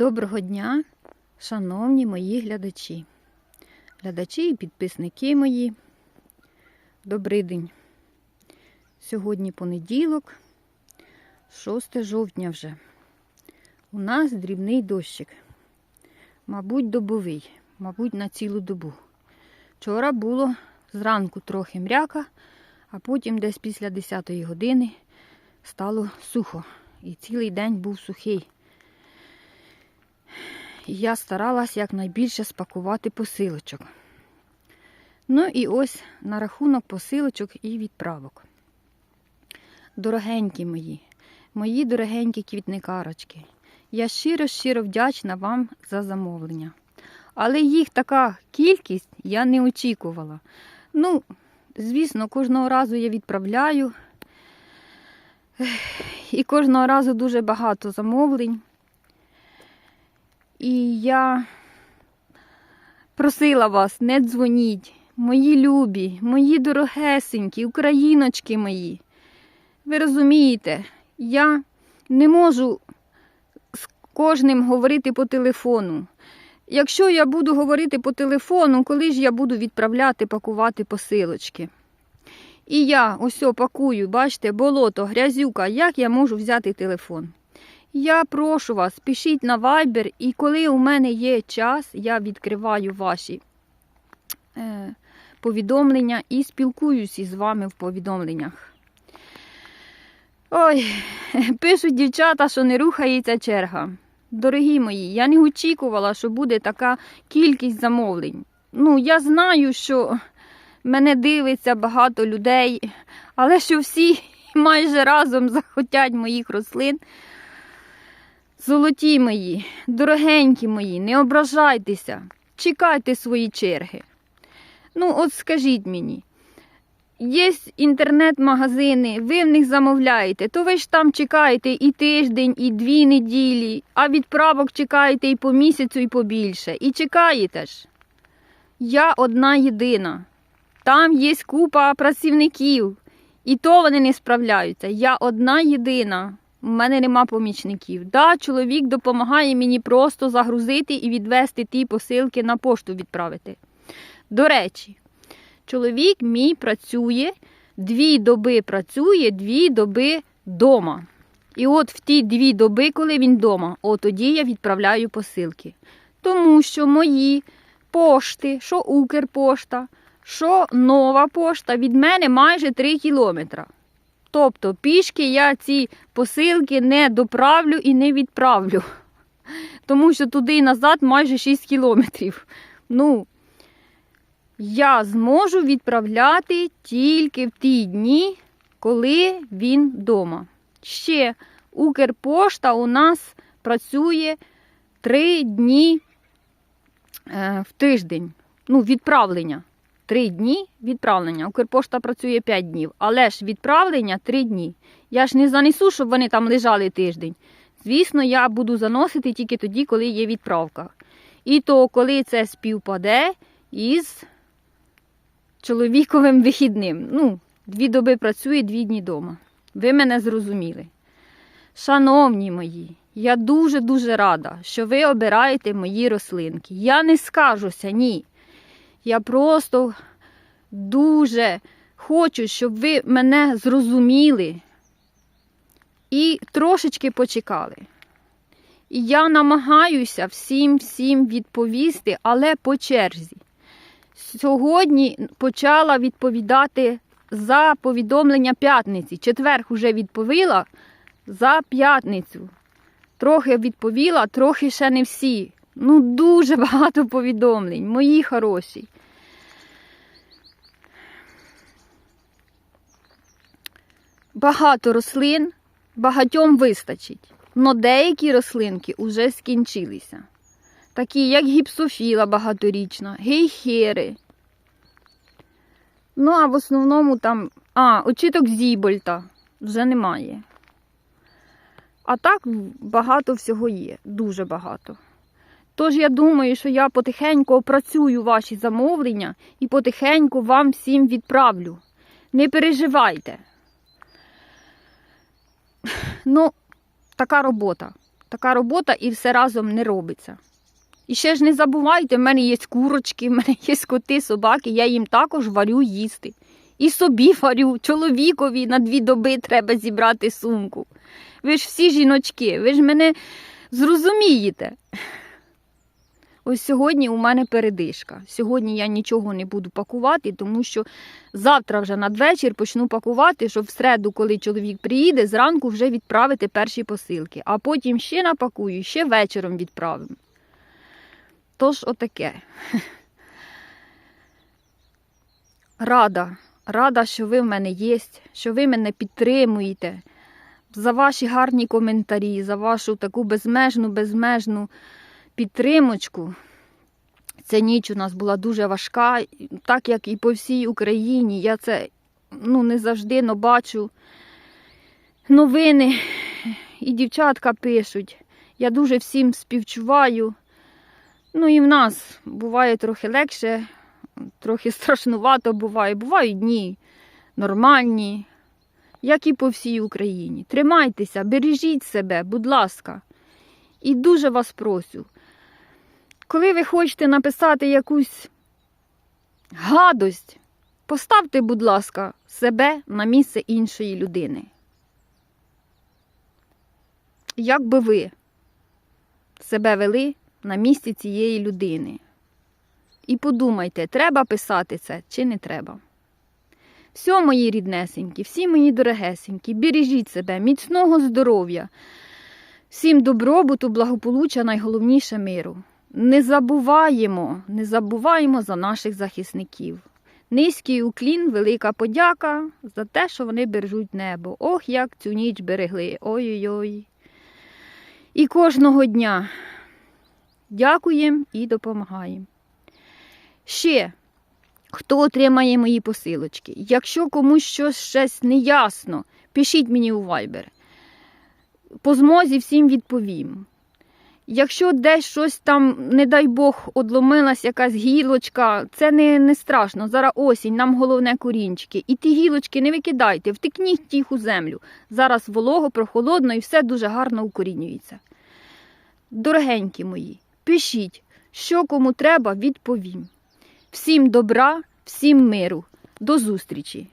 Доброго дня, шановні мої глядачі, глядачі і підписники мої. Добрий день. Сьогодні понеділок, 6 жовтня вже. У нас дрібний дощик. Мабуть, добовий, мабуть, на цілу добу. Вчора було зранку трохи мряка, а потім десь після 10 години стало сухо. І цілий день був сухий. Я старалась якнайбільше спакувати посилочок. Ну і ось на рахунок посилочок і відправок. Дорогенькі мої, мої дорогенькі квітникарочки, я щиро-щиро вдячна вам за замовлення. Але їх така кількість я не очікувала. Ну, звісно, кожного разу я відправляю. І кожного разу дуже багато замовлень. І я просила вас, не дзвоніть, мої любі, мої дорогесенькі, україночки мої. Ви розумієте, я не можу з кожним говорити по телефону. Якщо я буду говорити по телефону, коли ж я буду відправляти, пакувати посилочки? І я ось пакую, бачите, болото, грязюка, як я можу взяти телефон? Я прошу вас, пишіть на Viber, і коли у мене є час, я відкриваю ваші е, повідомлення і спілкуюся з вами в повідомленнях. Ой, пишуть дівчата, що не рухається черга. Дорогі мої, я не очікувала, що буде така кількість замовлень. Ну, я знаю, що мене дивиться багато людей, але що всі майже разом захотять моїх рослин. Золоті мої, дорогенькі мої, не ображайтеся, чекайте свої черги. Ну, от скажіть мені, є інтернет-магазини, ви в них замовляєте, то ви ж там чекаєте і тиждень, і дві неділі, а відправок чекаєте і по місяцю, і побільше. І чекаєте ж. Я одна єдина. Там є купа працівників, і то вони не справляються. Я одна єдина. У мене нема помічників. Да, чоловік допомагає мені просто загрузити і відвести ті посилки на пошту відправити. До речі, чоловік мій працює, дві доби працює, дві доби вдома. І от в ті дві доби, коли він вдома, от тоді я відправляю посилки. Тому що мої пошти, що Укрпошта, що нова пошта від мене майже 3 кілометри. Тобто пішки я ці посилки не доправлю і не відправлю. Тому що туди і назад майже 6 кілометрів. Ну, я зможу відправляти тільки в ті дні, коли він вдома. Ще Укрпошта у нас працює 3 дні е, в тиждень. Ну, відправлення. Три дні відправлення. Укрпошта працює 5 днів, але ж відправлення 3 дні. Я ж не занесу, щоб вони там лежали тиждень. Звісно, я буду заносити тільки тоді, коли є відправка. І то, коли це співпаде із чоловіковим вихідним. Ну, дві доби працює, дві дні вдома. Ви мене зрозуміли. Шановні мої, я дуже-дуже рада, що ви обираєте мої рослинки. Я не скажуся, ні. Я просто дуже хочу, щоб ви мене зрозуміли і трошечки почекали. І я намагаюся всім всім відповісти, але по черзі. Сьогодні почала відповідати за повідомлення п'ятниці. Четверг вже відповіла за п'ятницю. Трохи відповіла, трохи ще не всі. Ну, дуже багато повідомлень, мої хороші. Багато рослин, багатьом вистачить. Но деякі рослинки вже скінчилися. Такі, як гіпсофіла багаторічна, гейхери. Ну, а в основному там. А, очіток Зібольта вже немає. А так багато всього є, дуже багато. Тож я думаю, що я потихеньку опрацюю ваші замовлення і потихеньку вам всім відправлю. Не переживайте. Ну, така робота. Така робота і все разом не робиться. І ще ж не забувайте, в мене є курочки, в мене є коти, собаки, я їм також варю їсти. І собі варю, чоловікові на дві доби треба зібрати сумку. Ви ж всі жіночки, ви ж мене зрозумієте. Ось сьогодні у мене передишка. Сьогодні я нічого не буду пакувати, тому що завтра вже надвечір почну пакувати, щоб в середу, коли чоловік приїде, зранку вже відправити перші посилки, а потім ще напакую, ще вечором відправимо. Тож отаке. Рада, рада, що ви в мене є, що ви мене підтримуєте. За ваші гарні коментарі, за вашу таку безмежну, безмежну підтримочку. Ця ніч у нас була дуже важка, так як і по всій Україні. Я це ну, не завжди но бачу новини, і дівчатка пишуть. Я дуже всім співчуваю. Ну і в нас буває трохи легше, трохи страшнувато буває. Бувають дні нормальні, як і по всій Україні. Тримайтеся, бережіть себе, будь ласка. І дуже вас просю. Коли ви хочете написати якусь гадость, поставте, будь ласка, себе на місце іншої людини. Як би ви себе вели на місці цієї людини? І подумайте, треба писати це чи не треба. Все, мої ріднесенькі, всі мої дорогесенькі, бережіть себе, міцного здоров'я, всім добробуту, благополуччя, найголовніше миру. Не забуваємо, не забуваємо за наших захисників. Низький уклін, велика подяка за те, що вони бережуть небо. Ох, як цю ніч берегли. Ой-ой-ой. І кожного дня дякуємо і допомагаємо. Ще, хто отримає мої посилочки? Якщо комусь щось щось не ясно, пишіть мені у Viber. По змозі всім відповім. Якщо десь щось там, не дай Бог, одломилась якась гілочка, це не, не страшно. Зараз осінь, нам головне корінчики. І ті гілочки не викидайте, втикніть їх у землю. Зараз волого, прохолодно і все дуже гарно укорінюється. Дорогенькі мої, пишіть, що кому треба, відповім. Всім добра, всім миру. До зустрічі!